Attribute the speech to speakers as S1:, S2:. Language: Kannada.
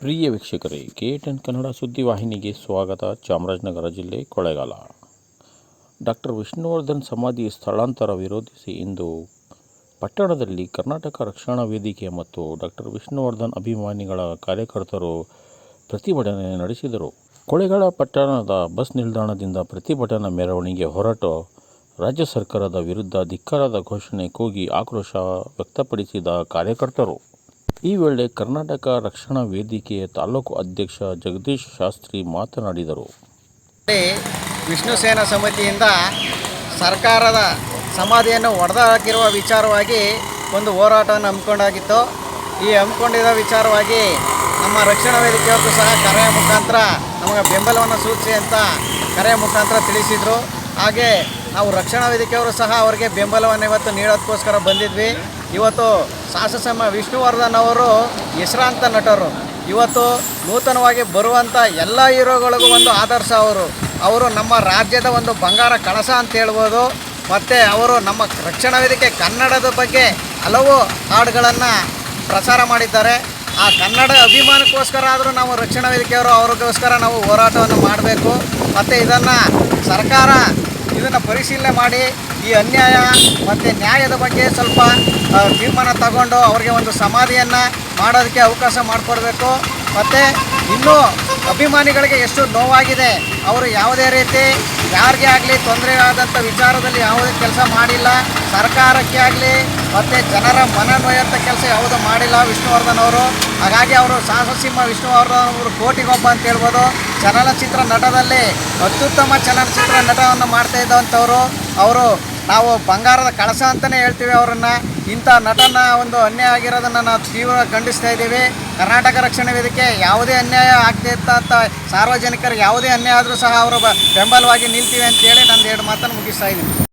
S1: ಪ್ರಿಯ ವೀಕ್ಷಕರೇ ಕೆ ಟೆನ್ ಕನ್ನಡ ಸುದ್ದಿವಾಹಿನಿಗೆ ಸ್ವಾಗತ. ಚಾಮರಾಜನಗರ ಜಿಲ್ಲೆ ಕೊಳೆಗಾಲ. ಡಾಕ್ಟರ್ ವಿಷ್ಣುವರ್ಧನ್ ಸಮಾಧಿ ಸ್ಥಳಾಂತರ ವಿರೋಧಿಸಿ ಇಂದು ಪಟ್ಟಣದಲ್ಲಿ ಕರ್ನಾಟಕ ರಕ್ಷಣಾ ವೇದಿಕೆ ಮತ್ತು ಡಾಕ್ಟರ್ ವಿಷ್ಣುವರ್ಧನ್ ಅಭಿಮಾನಿಗಳ ಕಾರ್ಯಕರ್ತರು ಪ್ರತಿಭಟನೆ ನಡೆಸಿದರು. ಕೊಳ್ಳೇಗಾಲ ಪಟ್ಟಣದ ಬಸ್ ನಿಲ್ದಾಣದಿಂದ ಪ್ರತಿಭಟನಾ ಮೆರವಣಿಗೆ ಹೊರಟು ರಾಜ್ಯ ಸರ್ಕಾರದ ವಿರುದ್ಧ ಧಿಕ್ಕಾರದ ಘೋಷಣೆ ಕೂಗಿ ಆಕ್ರೋಶ ವ್ಯಕ್ತಪಡಿಸಿದ ಕಾರ್ಯಕರ್ತರು. ಈ ವೇಳೆ ಕರ್ನಾಟಕ ರಕ್ಷಣಾ ವೇದಿಕೆಯ ತಾಲೂಕು ಅಧ್ಯಕ್ಷ ಜಗದೀಶ್ ಶಾಸ್ತ್ರಿ ಮಾತನಾಡಿದರು.
S2: ವಿಷ್ಣು ಸೇನಾ ಸಮಿತಿಯಿಂದ ಸರ್ಕಾರದ ಸಮಾಧಿಯನ್ನು ಒಡೆದು ಹಾಕಿರುವ ವಿಚಾರವಾಗಿ ಒಂದು ಹೋರಾಟವನ್ನು ಹಮ್ಮಿಕೊಂಡಾಗಿತ್ತು. ಈ ಹಮ್ಮಿಕೊಂಡಿದ್ದ ವಿಚಾರವಾಗಿ ನಮ್ಮ ರಕ್ಷಣಾ ವೇದಿಕೆಯವರು ಸಹ ಕರೆಯ ಮುಖಾಂತರ ನಮಗೆ ಬೆಂಬಲವನ್ನು ಸೂಚಿಸಿ ಅಂತ ಕರೆಯ ಮುಖಾಂತರ ತಿಳಿಸಿದರು. ಹಾಗೆ ನಾವು ರಕ್ಷಣಾ ವೇದಿಕೆಯವರು ಸಹ ಅವರಿಗೆ ಬೆಂಬಲವನ್ನು ಇವತ್ತು ನೀಡೋದಕ್ಕೋಸ್ಕರ ಬಂದಿದ್ವಿ. ಇವತ್ತು ಸಾಹಸಸಮ ವಿಷ್ಣುವರ್ಧನ್ ಅವರು ಹೆಸರಾಂತ ನಟರು. ಇವತ್ತು ನೂತನವಾಗಿ ಬರುವಂಥ ಎಲ್ಲ ಹೀರೋಗಳಿಗೂ ಒಂದು ಆದರ್ಶ ಅವರು. ಅವರು ನಮ್ಮ ರಾಜ್ಯದ ಒಂದು ಬಂಗಾರ ಕಳಸ ಅಂತ ಹೇಳ್ಬೋದು. ಮತ್ತು ಅವರು ನಮ್ಮ ರಕ್ಷಣಾ ವೇದಿಕೆ ಕನ್ನಡದ ಬಗ್ಗೆ ಹಲವು ಹಾಡುಗಳನ್ನು ಪ್ರಸಾರ ಮಾಡಿದ್ದಾರೆ. ಆ ಕನ್ನಡ ಅಭಿಮಾನಕ್ಕೋಸ್ಕರ ಆದರೂ ನಾವು ರಕ್ಷಣಾ ವೇದಿಕೆಯವರು ಅವ್ರಿಗೋಸ್ಕರ ನಾವು ಹೋರಾಟವನ್ನು ಮಾಡಬೇಕು. ಮತ್ತು ಇದನ್ನು ಸರ್ಕಾರ ಇದನ್ನು ಪರಿಶೀಲನೆ ಮಾಡಿ ಈ ಅನ್ಯಾಯ ಮತ್ತು ನ್ಯಾಯದ ಬಗ್ಗೆ ಸ್ವಲ್ಪ ತೀರ್ಮಾನ ತಗೊಂಡು ಅವರಿಗೆ ಒಂದು ಸಮಾಧಿಯನ್ನು ಮಾಡೋದಕ್ಕೆ ಅವಕಾಶ ಮಾಡಿಕೊಡ್ಬೇಕು. ಮತ್ತು ಇನ್ನೂ ಅಭಿಮಾನಿಗಳಿಗೆ ಎಷ್ಟು ನೋವಾಗಿದೆ, ಅವರು ಯಾವುದೇ ರೀತಿ ಯಾರಿಗೆ ಆಗಲಿ ತೊಂದರೆ ಆದಂಥ ವಿಚಾರದಲ್ಲಿ ಯಾವುದೇ ಕೆಲಸ ಮಾಡಿಲ್ಲ, ಸರ್ಕಾರಕ್ಕೆ ಆಗಲಿ ಮತ್ತು ಜನರ ಮನ ನೋಯಂಥ ಕೆಲಸ ಯಾವುದೂ ಮಾಡಿಲ್ಲ ವಿಷ್ಣುವರ್ಧನ್ ಅವರು. ಹಾಗಾಗಿ ಅವರು ಸಾಹಸಸಿಂಹ ವಿಷ್ಣುವರ್ಧನ್ ಅವರು ಕೋಟಿಗೊಬ್ಬ ಅಂತ ಹೇಳ್ಬೋದು. ಚಲನಚಿತ್ರ ನಟದಲ್ಲಿ ಅತ್ಯುತ್ತಮ ಚಲನಚಿತ್ರ ನಟವನ್ನು ಮಾಡ್ತಾ ಇದ್ದಂಥವ್ರು ಅವರು ನಾವು ಬಂಗಾರದ ಕಳಸ ಅಂತಲೇ ಹೇಳ್ತೀವಿ ಅವರನ್ನು. ಇಂಥ ನಟನ ಒಂದು ಅನ್ಯಾಯ ಆಗಿರೋದನ್ನು ನಾವು ತೀವ್ರ ಖಂಡಿಸ್ತಾ ಇದ್ದೀವಿ. ಕರ್ನಾಟಕ ರಕ್ಷಣಾ ವೇದಿಕೆ ಯಾವುದೇ ಅನ್ಯಾಯ ಆಗ್ತಿರ್ತಂಥ ಸಾರ್ವಜನಿಕರಿಗೆ ಯಾವುದೇ ಅನ್ಯಾಯ ಆದರೂ ಸಹ ಅವರು ಬೆಂಬಲವಾಗಿ ನಿಲ್ತೀವಿ ಅಂತೇಳಿ ನಂದು ಎರಡು ಮಾತನ್ನು ಮುಗಿಸ್ತಾ ಇದ್ದೀನಿ.